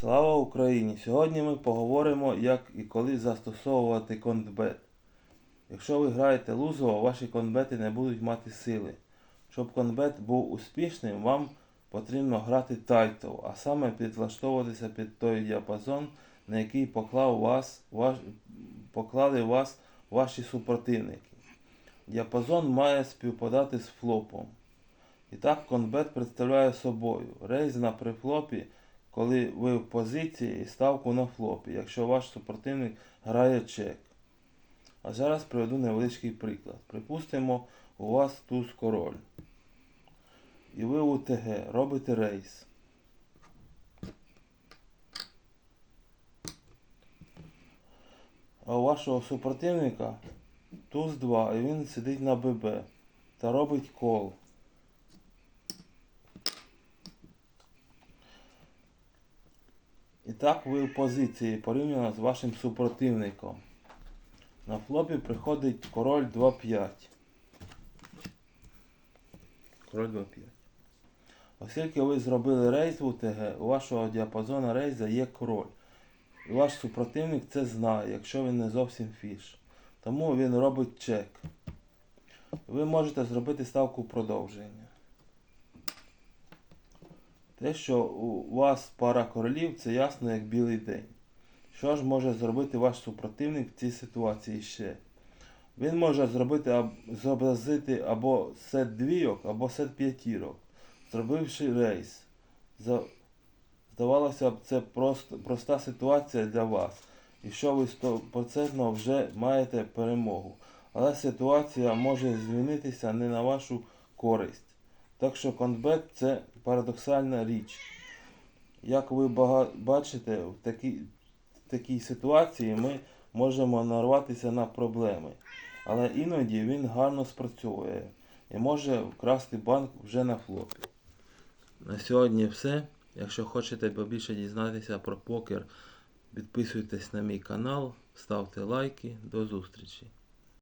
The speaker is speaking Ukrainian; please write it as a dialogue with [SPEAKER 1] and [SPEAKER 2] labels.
[SPEAKER 1] Слава Україні! Сьогодні ми поговоримо, як і коли застосовувати контбет. Якщо ви граєте лузово, ваші контбети не будуть мати сили. Щоб контбет був успішним, вам потрібно грати тайтл, а саме підлаштовуватися під той діапазон, на який поклав вас, ваш, поклали вас ваші супротивники. Діапазон має співпадати з флопом. І так конбет представляє собою рейз на прифлопі, коли ви в позиції і ставку на флопі, якщо ваш супротивник грає чек. А зараз приведу невеличкий приклад. Припустимо, у вас туз король. І ви у ТГ робите рейс. А у вашого супротивника туз 2 і він сидить на ББ та робить кол. І так ви в позиції порівняно з вашим супротивником. На флопі приходить король 2-5. Король 2-5. Оскільки ви зробили рейс в УТГ, у вашого діапазону рейза є король. І ваш супротивник це знає, якщо він не зовсім фіш. Тому він робить чек. Ви можете зробити ставку продовження. Те, що у вас пара королів, це ясно як білий день. Що ж може зробити ваш супротивник в цій ситуації ще? Він може зробити зобразити або сет двійок, або сет п'ятірок, зробивши рейс. Здавалося б, це просто, проста ситуація для вас. І що ви 100% вже маєте перемогу. Але ситуація може змінитися не на вашу користь. Так що конбет це парадоксальна річ. Як ви бачите, в такій, в такій ситуації ми можемо нарватися на проблеми. Але іноді він гарно спрацьовує і може вкрасти банк вже на флопі. На сьогодні все. Якщо хочете побільше дізнатися про покер, підписуйтесь на мій канал, ставте лайки. До зустрічі!